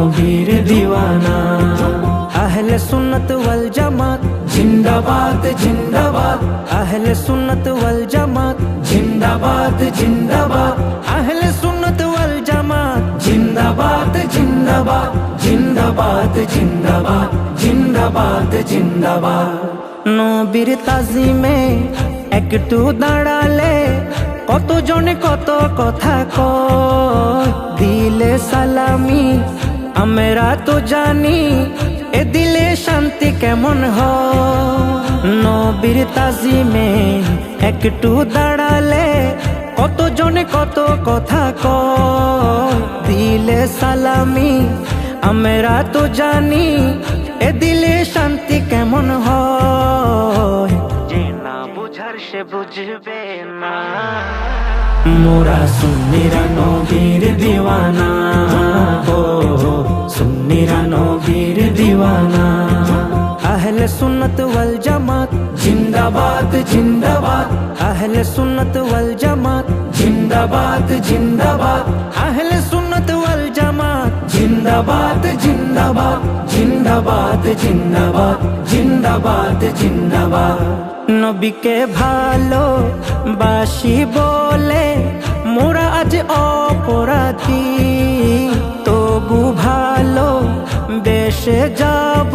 নবীর দিওয়ানা। আহলে সুন্নত ওয়াল জামাত। জিন্দাবাদ জিন্দাবাদ। আহলে সুন্নত ওয়াল জামাত। জিন্দাবাদ জিন্দাবাদ। আহলে সুন্নত ওয়াল জামাত। জিন্দাবাদ জিন্দাবাদ। জিন্দাবাদ জিন্দাবাদ। জিন্দাবাদ জিন্দাবাদ। নবীর তাজিমে একটু দাঁড়ালে কত জনে কত কথা কয়। আমরা তো জানি, এ দিলে শান্তি কেমন হয়? নবীর তাজিমে একটু দাঁড়ালে কত জনে কত কথা ক দিলে সালামি, আমরা তো জানি, এ দিলে শান্তি কেমন যে না বুঝার সে বুঝবে না। মোরা সুন্নিরা নবীর দিওয়ানা। আহলে সুন্নত ওয়াল জামাত জিন্দাবাদ জিন্দাবাদ আহলে সুন্নত ওয়াল জামাত জিন্দাবাদ জিন্দাবাদ আহলে সুন্নত ওয়াল জামাত জিন্দাবাদ জিন্দাবাদ জিন্দাবাদ জিন্দাবাদ জিন্দাবাদ জিন্দাবাদ নবীকে ভালো বাসি বলে মোরা আজ অপরাধী তবু ভালো বেশে যাব